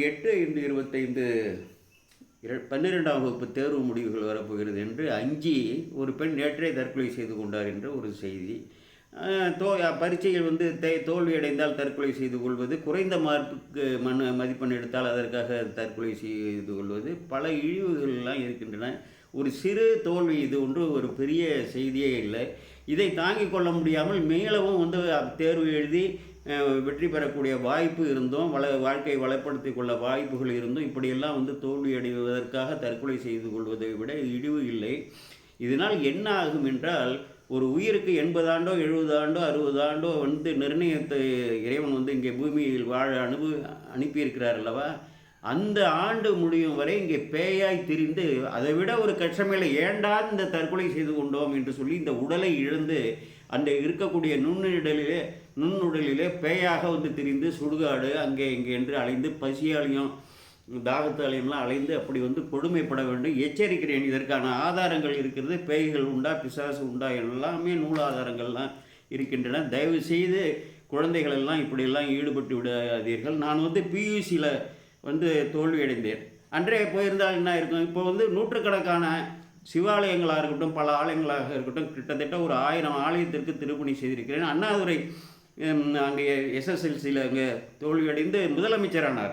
எட்டு ஐந்து இருபத்தைந்து பன்னிரெண்டாம் வகுப்பு தேர்வு முடிவுகள் வரப்போகிறது என்று அஞ்சி ஒரு பெண் நேற்றே தற்கொலை செய்து கொண்டார் என்ற ஒரு செய்தி. தோ பரீட்சையில் வந்து தே தோல்வியடைந்தால் தற்கொலை செய்து கொள்வது குறைந்த மார்க்குக்கு மண் மதிப்பெண் எடுத்தால் அதற்காக தற்கொலை செய்து கொள்வது பல இழிவுகள்லாம் இருக்கின்றன. ஒரு சிறு தோல்வி இது ஒன்று ஒரு பெரிய செய்தியே இல்லை. இதை தாங்கிக் கொள்ள முடியாமல் மேலவும் வந்து தேர்வு எழுதி வெற்றி பெறக்கூடிய வாய்ப்பு இருந்தும். வள வாழ்க்கையை வளப்படுத்திக் கொள்ள வாய்ப்புகள் இருந்தும். இப்படியெல்லாம் வந்து தோல்வி அடைவதற்காக தற்கொலை செய்து கொள்வதை விட இழிவு இல்லை. இதனால் என்ன ஆகும் என்றால் ஒரு உயிருக்கு எண்பது ஆண்டோ எழுபது ஆண்டோ அறுபது ஆண்டோ வந்து நிர்ணயத்தை இறைவன் வந்து இங்கே பூமியில் வாழ அனுபவி அனுப்பியிருக்கிறார் அல்லவா? அந்த ஆண்டு முடியும் வரை இங்கே பேயாய் திரிந்து அதை விட ஒரு கஷ்டமேல ஏண்டா இந்த தற்கொலை செய்து கொண்டோம் என்று சொல்லி இந்த உடலை இழந்து அந்த இருக்கக்கூடிய நுண்ணுடலிலே நுண்ணுடலிலே பேயாக வந்து திரிந்து சுடுகாடு அங்கே இங்கே என்று அலைந்து பசியாலையும் தாகத்தாலையும்லாம் அலைந்து அப்படி வந்து கொடுமைப்பட வேண்டும். எச்சரிக்கிறேன் இதற்கான ஆதாரங்கள் இருக்கிறது பேய்கள் உண்டா பிசாசு உண்டா எல்லாமே நூல் ஆதாரங்கள்லாம் இருக்கின்றன. தயவு செய்து குழந்தைகள் எல்லாம் இப்படியெல்லாம் ஈடுபட்டு விடாதீர்கள். நான் வந்து பியூசியில் வந்து தோல்வி அடைந்தேன் அன்றே போயிருந்தால் என்ன இருக்கும்? இப்போ வந்து நூற்றுக்கணக்கான சிவாலயங்களாக இருக்கட்டும் பல ஆலயங்களாக இருக்கட்டும் கிட்டத்தட்ட ஒரு ஆயிரம் ஆலயத்திற்கு திருப்பணி செய்திருக்கிறேன். அண்ணாதுரை அங்கே எஸ்எஸ்எல்சியில் அங்கே தோல்வியடைந்து முதலமைச்சரானார்.